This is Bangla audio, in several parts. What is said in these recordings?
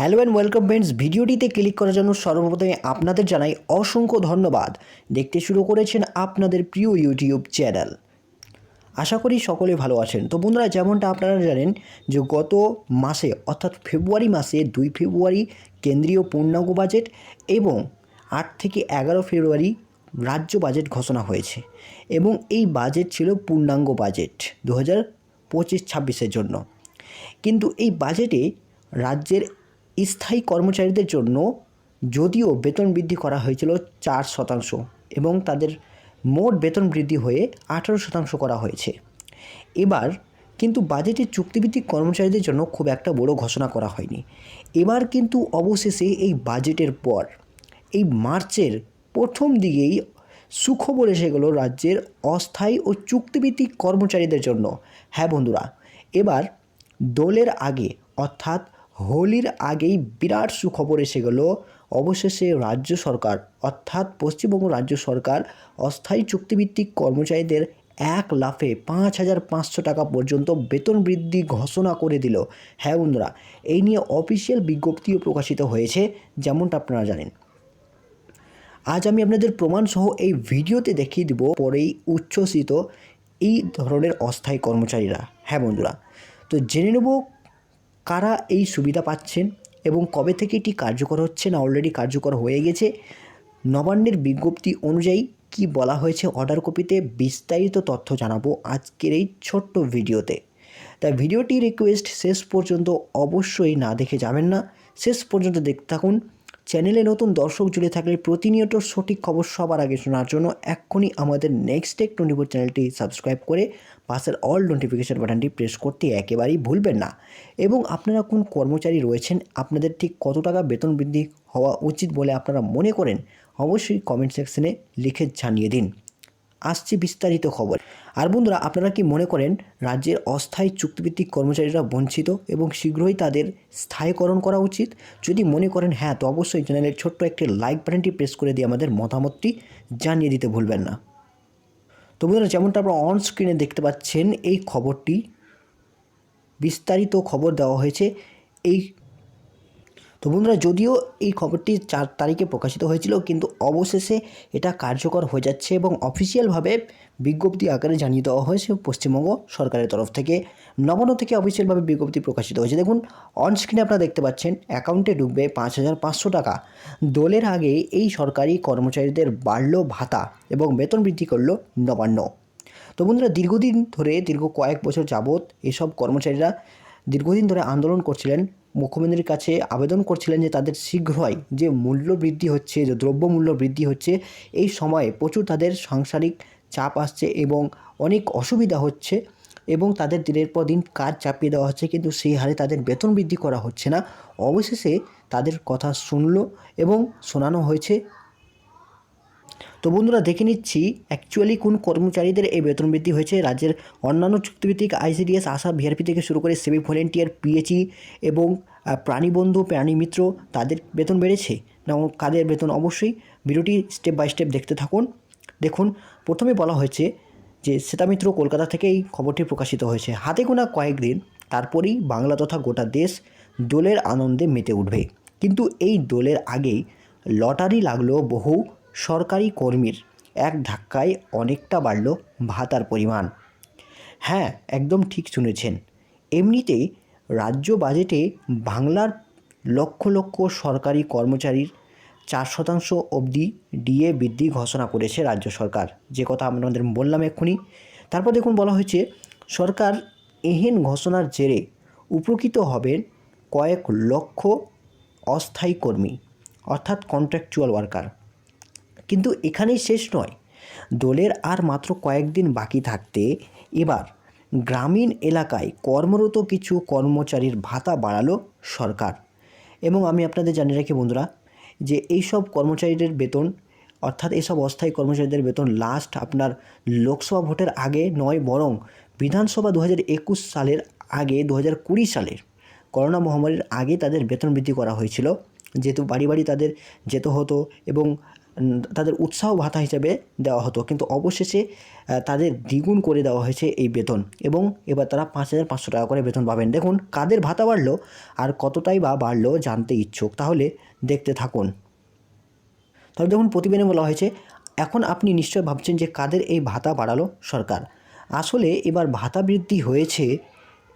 হ্যালো অ্যান্ড ওয়েলকাম ফ্রেন্ডস ভিডিওটিতে ক্লিক করার জন্য সর্বপ্রথমে আপনাদের জানাই অসংখ্য ধন্যবাদ। দেখতে শুরু করেছেন আপনাদের প্রিয় ইউটিউব চ্যানেল আশা করি সকলে ভালো আছেন। তো বন্ধুরা, যেমনটা আপনারা জানেন যে গত মাসে, অর্থাৎ ফেব্রুয়ারি মাসে, দুই ফেব্রুয়ারি কেন্দ্রীয় পূর্ণাঙ্গ বাজেট এবং আট থেকে এগারো ফেব্রুয়ারি রাজ্য বাজেট ঘোষণা হয়েছে এবং এই বাজেট ছিল পূর্ণাঙ্গ বাজেট দু হাজার পঁচিশ ছাব্বিশের জন্য। কিন্তু এই বাজেটে রাজ্যের স্থায়ী কর্মচারীদের জন্য যদিও বেতন বৃদ্ধি করা হয়েছিল চার শতাংশ এবং তাদের মোট বেতন বৃদ্ধি হয়ে আঠারো শতাংশ করা হয়েছে। এবার কিন্তু বাজেটে চুক্তিভিত্তিক কর্মচারীদের জন্য খুব একটা বড় ঘোষণা করা হয়নি। এবার কিন্তু অবশেষে এই বাজেটের পর, এই মার্চের প্রথম দিকেই সুখবর এসে গেল রাজ্যের অস্থায়ী ও চুক্তিভিত্তিক কর্মচারীদের জন্য। হ্যাঁ বন্ধুরা, এবার দোলের আগে অর্থাৎ হোলির আগেই বিরাট সুখবর এসে গেল। অবশেষে রাজ্য সরকার, অর্থাৎ পশ্চিমবঙ্গ রাজ্য সরকার, অস্থায়ী চুক্তিভিত্তিক কর্মচারীদের এক লাফে পাঁচ হাজার পাঁচশো টাকা পর্যন্ত বেতন বৃদ্ধি ঘোষণা করে দিল। হ্যাঁ বন্ধুরা, এই নিয়ে অফিসিয়াল বিজ্ঞপ্তিও প্রকাশিত হয়েছে, যেমনটা আপনারা জানেন। আজ আমি আপনাদের প্রমাণসহ এই ভিডিওতে দেখিয়ে দিব পরেই উচ্ছ্বসিত এই ধরনের অস্থায়ী কর্মচারীরা। হ্যাঁ বন্ধুরা, তো জেনে নেব কারা এই সুবিধা পাচ্ছেন এবং কবে থেকে এটি কার্যকর হচ্ছে না অলরেডি কার্যকর হয়ে গেছে? নবান্নের বিজ্ঞপ্তি অনুযায়ী কি বলা হয়েছে অর্ডার কপিতে বিস্তারিত তথ্য জানাব আজকের এই ছোট্ট ভিডিওতে। তাই ভিডিওটি রিকোয়েস্ট শেষ পর্যন্ত অবশ্যই না দেখে যাবেন না। শেষ পর্যন্ত দেখতে থাকুন। চ্যানেলে নতুন দর্শক জুড়ে থাকলে প্রতিনিয়ত সঠিক খবর সবার আগে শোনার জন্য এক্ষুনি আমাদের নেক্সট টেক টোয়েন্টি ফোর চ্যানেলটি সাবস্ক্রাইব করে পাশের অল নোটিফিকেশন বাটনটি প্রেস করতে একেবারেই ভুলবেন না। এবং আপনারা কোন কর্মচারী রয়েছেন, আপনাদের ঠিক কত টাকা বেতন বৃদ্ধি হওয়া উচিত বলে আপনারা মনে করেন, অবশ্যই কমেন্ট সেকশনে লিখে জানিয়ে দিন। আসছে বিস্তারিত খবর। আর বন্ধুরা, আপনারা কি মনে করেন, রাজ্যের অস্থায়ী চুক্তিভিত্তিক কর্মচারীরা বঞ্চিত এবং শীঘ্রই তাদের স্থায়ীকরণ করা উচিত? যদি মনে করেন হ্যাঁ তো অবশ্যই চ্যানেলের ছোট্ট একটি লাইক বাটনটি প্রেস করে দিয়ে আমাদের মতামতটি জানিয়ে দিতে ভুলবেন না। তো বন্ধুরা, যেমনটা আপনারা অন স্ক্রিনে দেখতে পাচ্ছেন, এই খবরটি বিস্তারিত খবর দেওয়া হয়েছে। এই তো বন্ধুরা, যদিও এই খবরটি চার তারিখে প্রকাশিত হয়েছিল, কিন্তু অবশেষে এটা কার্যকর হয়ে যাচ্ছে এবং অফিসিয়ালভাবে বিজ্ঞপ্তি আকারে জানিয়ে দেওয়া হয়েছে পশ্চিমবঙ্গ সরকারের তরফ থেকে। নবান্ন থেকে অফিসিয়ালভাবে বিজ্ঞপ্তি প্রকাশিত হয়েছে। দেখুন অন স্ক্রিনে আপনারা দেখতে পাচ্ছেন, অ্যাকাউন্টে ঢুকবে পাঁচ হাজার পাঁচশো টাকা। দোলের আগে এই সরকারি কর্মচারীদের বাড়ল ভাতা এবং বেতন বৃদ্ধি করল নবান্ন। তো বন্ধুরা, দীর্ঘদিন ধরে, দীর্ঘ কয়েক বছর যাবৎ এসব কর্মচারীরা দীর্ঘদিন ধরে আন্দোলন করছিলেন মুখ্যমন্ত্রীর কাছে আবেদন করছিলেন যে তাদের শীঘ্রই যে মূল্য বৃদ্ধি হচ্ছে, যে দ্রব্যমূল্য বৃদ্ধি হচ্ছে, এই সময়ে প্রচুর তাদের সাংসারিক চাপ আসছে এবং অনেক অসুবিধা হচ্ছে এবং তাদের দিনের পর দিন কাজ চাপিয়ে দেওয়া হচ্ছে কিন্তু সেই হারে তাদের বেতন বৃদ্ধি করা হচ্ছে না। অবশেষে তাদের কথা শুনল এবং শোনানো হয়েছে তো বন্ধুরা দেখে নিচ্ছি অ্যাকচুয়ালি কোন কর্মচারীদের এই বেতন বৃদ্ধি হয়েছে? রাজ্যের অন্যান্য চুক্তিভিত্তিক আইসিডিএস আশা ভিআরপি থেকে শুরু করে সিভিক ভলেন্টিয়ার পিএচই এবং প্রাণীবন্ধু, প্রাণী মিত্র, তাদের বেতন বেড়েছে? না কাদের বেতন? অবশ্যই ভিডিওটি স্টেপ বাই স্টেপ দেখতে থাকুন। দেখুন, প্রথমে বলা হয়েছে যে শ্বেতামিত্র কলকাতা থেকে এই খবরটি প্রকাশিত হয়েছে। হাতে গোনা কয়েকদিন, তারপরেই বাংলা তথা গোটা দেশ দোলের আনন্দে মেতে উঠবে। কিন্তু এই দোলের আগেই লটারি লাগল বহু সরকারি কর্মীর এক ধাক্কায় অনেকটা বাড়ল ভাতার পরিমাণ। হ্যাঁ একদম ঠিক শুনেছেন। এমনিতেই রাজ্য বাজেটে বাংলার লক্ষ লক্ষ সরকারি কর্মচারীর চার শতাংশ অবধি ডিএ বৃদ্ধি ঘোষণা করেছে রাজ্য সরকার। যে কথা আপনাদের বললাম এক্ষুনি। তারপর দেখুন বলা হয়েছে, সরকার এহেন ঘোষণার জেরে উপকৃত হবেন কয়েক লক্ষ অস্থায়ী কর্মী, অর্থাৎ কন্ট্রাকচুয়াল ওয়ার্কার কিন্তু এখানেই শেষ নয়। দলের আর মাত্র কয়েকদিন বাকি থাকতে এবার গ্রামীণ এলাকায় কর্মরত কিছু কর্মচারীর ভাতা বাড়ালো সরকার। এবং আমি আপনাদের জানিয়ে রাখি বন্ধুরা যে এইসব কর্মচারীদের বেতন, অর্থাৎ এসব অস্থায়ী কর্মচারীদের বেতন লাস্ট আপনার লোকসভা ভোটের আগে নয়, বরং বিধানসভা দু হাজার একুশ সালের আগে দু হাজার কুড়ি সালের করোনা মহামারীর আগে তাদের বেতন বৃদ্ধি করা হয়েছিল। যেহেতু বাড়ি বাড়ি তাদের যেতে হতো এবং তাদের উৎসাহ ভাতা হিসেবে দেওয়া হতো। কিন্তু অবশেষে তাদের দ্বিগুণ করে দেওয়া হয়েছে এই বেতন এবং এবার তারা পাঁচ হাজার পাঁচশো টাকা করে বেতন পাবেন। দেখুন, কাদের ভাতা বাড়লো আর কতটাই বা বাড়লো জানতে ইচ্ছুক। তাহলে দেখতে থাকুন। তবে দেখুন, প্রতিবেদনে বলা হয়েছে, এখন আপনি নিশ্চয় ভাবছেন যে কাদের এই ভাতা বাড়ালো সরকার। আসলে এবার ভাতা বৃদ্ধি হয়েছে,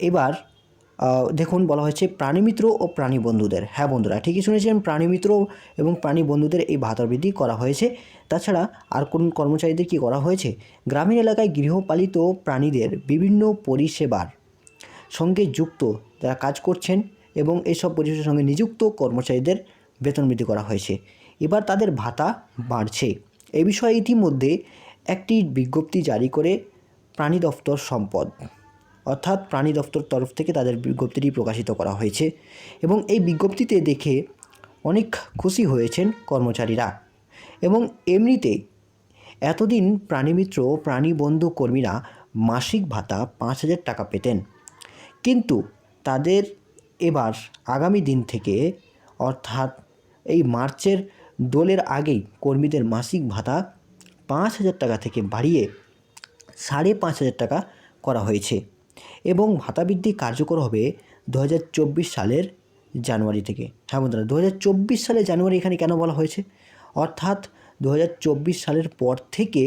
এবার দেখুন, বলা হয়েছে প্রাণীমিত্র ও প্রাণী বন্ধুদের। হ্যাঁ বন্ধুরা, ঠিকই শুনেছেন প্রাণীমিত্র এবং প্রাণী বন্ধুদের এই ভাতা বৃদ্ধি করা হয়েছে। তাছাড়া আর কোন কর্মচারীদের কি করা হয়েছে? গ্রামীণ এলাকায় গৃহপালিত প্রাণীদের বিভিন্ন পরিষেবার সঙ্গে যুক্ত যারা কাজ করছেন এবং এইসব পরিষেবার সঙ্গে নিযুক্ত কর্মচারীদের বেতন বৃদ্ধি করা হয়েছে। এবার তাদের ভাতা বাড়ছে। এ বিষয়ে ইতিমধ্যে একটি বিজ্ঞপ্তি জারি করে প্রাণী দপ্তর সম্পদ। অর্থাৎ প্রাণী দপ্তর তরফ থেকে তাদের বিজ্ঞপ্তিটি প্রকাশিত করা হয়েছে এবং এই বিজ্ঞপ্তিতে দেখে অনেক খুশি হয়েছেন কর্মচারীরা। এবং এমনিতেই এতদিন প্রাণীমিত্র ও প্রাণী বন্ধু কর্মীরা মাসিক ভাতা পাঁচ হাজার টাকা পেতেন। কিন্তু তাদের এবার আগামী দিন থেকে, অর্থাৎ এই মার্চের দোলের আগেই কর্মীদের মাসিক ভাতা পাঁচ হাজার টাকা থেকে বাড়িয়ে সাড়ে পাঁচ হাজার টাকা করা হয়েছে। এবং ভাতা বৃদ্ধি কার্যকর হবে দু হাজার চব্বিশ সালের জানুয়ারি থেকে। হ্যাঁ বন্ধুরা দু হাজার চব্বিশ সালের জানুয়ারি এখানে কেন বলা হয়েছে? অর্থাৎ দু হাজার চব্বিশ সালের পর থেকে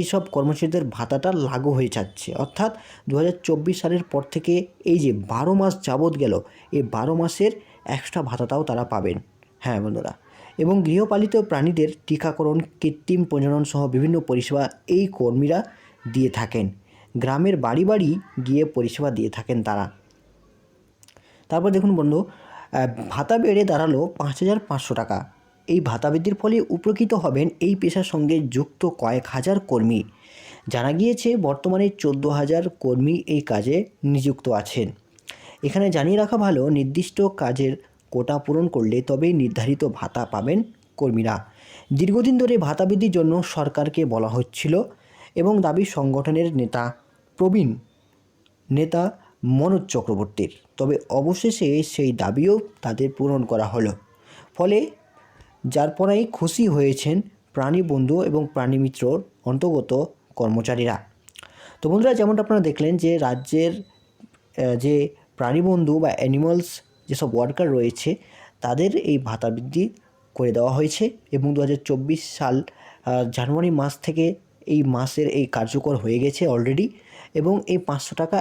এইসব কর্মচারীদের ভাতাটা লাগু হয়ে যাচ্ছে। অর্থাৎ দু হাজার চব্বিশ সালের পর থেকে এই যে বারো মাস যাবৎ গেল, এই বারো মাসের এক্সট্রা ভাতাটাও তারা পাবেন। হ্যাঁ বন্ধুরা, এবং গৃহপালিত প্রাণীদের টিকাকরণ, কৃত্রিম প্রজনন সহ বিভিন্ন পরিষেবা এই কর্মীরা দিয়ে থাকেন। গ্রামের বাড়ি বাড়ি গিয়ে পরিষেবা দিয়ে থাকেন তারা। তারপর দেখুন বন্ধু ভাতা বেড়ে দাঁড়াল পাঁচ হাজার পাঁচশো টাকা। এই ভাতা বৃদ্ধির ফলে উপকৃত হবেন এই পেশার সঙ্গে যুক্ত কয়েক হাজার কর্মী। জানা গিয়েছে বর্তমানে চোদ্দ হাজার কর্মী এই কাজে নিযুক্ত আছেন। এখানে জানিয়ে রাখা ভালো, নির্দিষ্ট কাজের কোটা পূরণ করলে তবেই নির্ধারিত ভাতা পাবেন কর্মীরা। দীর্ঘদিন ধরে ভাতা বৃদ্ধির জন্য সরকারকে বলা হচ্ছিল এবং দাবি সংগঠনের নেতা প্রবীণ নেতা মনোজ চক্রবর্তীর। তবে অবশেষে সেই দাবিও তাদের পূরণ করা হলো। ফলে যার পরেই খুশি হয়েছেন প্রাণী বন্ধু এবং প্রাণী মিত্রর অন্তর্গত কর্মচারীরা। তো বন্ধুরা, যেমনটা আপনারা দেখলেন যে রাজ্যের যে প্রাণীবন্ধু বা অ্যানিমালস যেসব ওয়ার্কার রয়েছে, তাদের এই ভাতা বৃদ্ধি করে দেওয়া হয়েছে এবং দু হাজার চব্বিশ সাল জানুয়ারি মাস থেকে এই মাসের এই কার্যকর হয়ে গেছে অলরেডি এবং এই পাঁচশো টাকা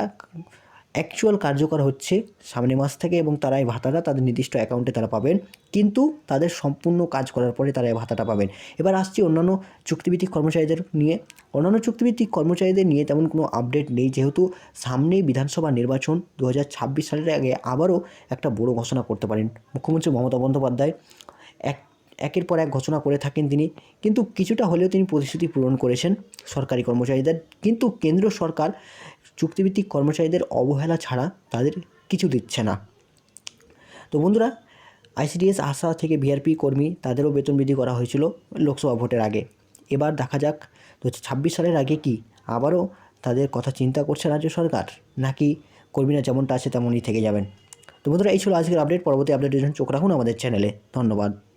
অ্যাকচুয়াল কার্যকর হচ্ছে সামনের মাস থেকে এবং তারা এই ভাতাটা তাদের নির্দিষ্ট অ্যাকাউন্টে তারা পাবেন। কিন্তু তাদের সম্পূর্ণ কাজ করার পরে তারা এই ভাতাটা পাবেন। এবার আসছি অন্যান্য চুক্তিভিত্তিক কর্মচারীদের নিয়ে। অন্যান্য চুক্তিভিত্তিক কর্মচারীদের নিয়ে তেমন কোনো আপডেট নেই। যেহেতু সামনেই বিধানসভা নির্বাচন দু হাজার ছাব্বিশ সালের আগে আবারও একটা বড় ঘোষণা করতে পারেন মুখ্যমন্ত্রী মমতা বন্দ্যোপাধ্যায়। এক একের পর এক ঘোষণা করে থাকেন তিনি। কিন্তু কিছুটা হলেও তিনি প্রতিশ্রুতি পূরণ করেছেন সরকারি কর্মচারীদের। কিন্তু কেন্দ্র সরকার চুক্তিভিত্তিক কর্মচারীদের অবহেলা ছাড়া তাদের কিছু দিচ্ছে না। তো বন্ধুরা, আইসিডিএস আশা থেকে ভিআরপি কর্মী তাদেরও বেতন বৃদ্ধি করা হয়েছিল লোকসভা ভোটের আগে। এবার দেখা যাক, দু সালের আগে কি আবারও তাদের কথা চিন্তা করছে রাজ্য সরকার, নাকি কর্মীরা যেমনটা আছে তেমনই থেকে যাবেন। তো বন্ধুরা, এই ছিল আজকের আপডেট। পরবর্তী আপডেটের জন্য চোখ রাখুন আমাদের চ্যানেলে। ধন্যবাদ।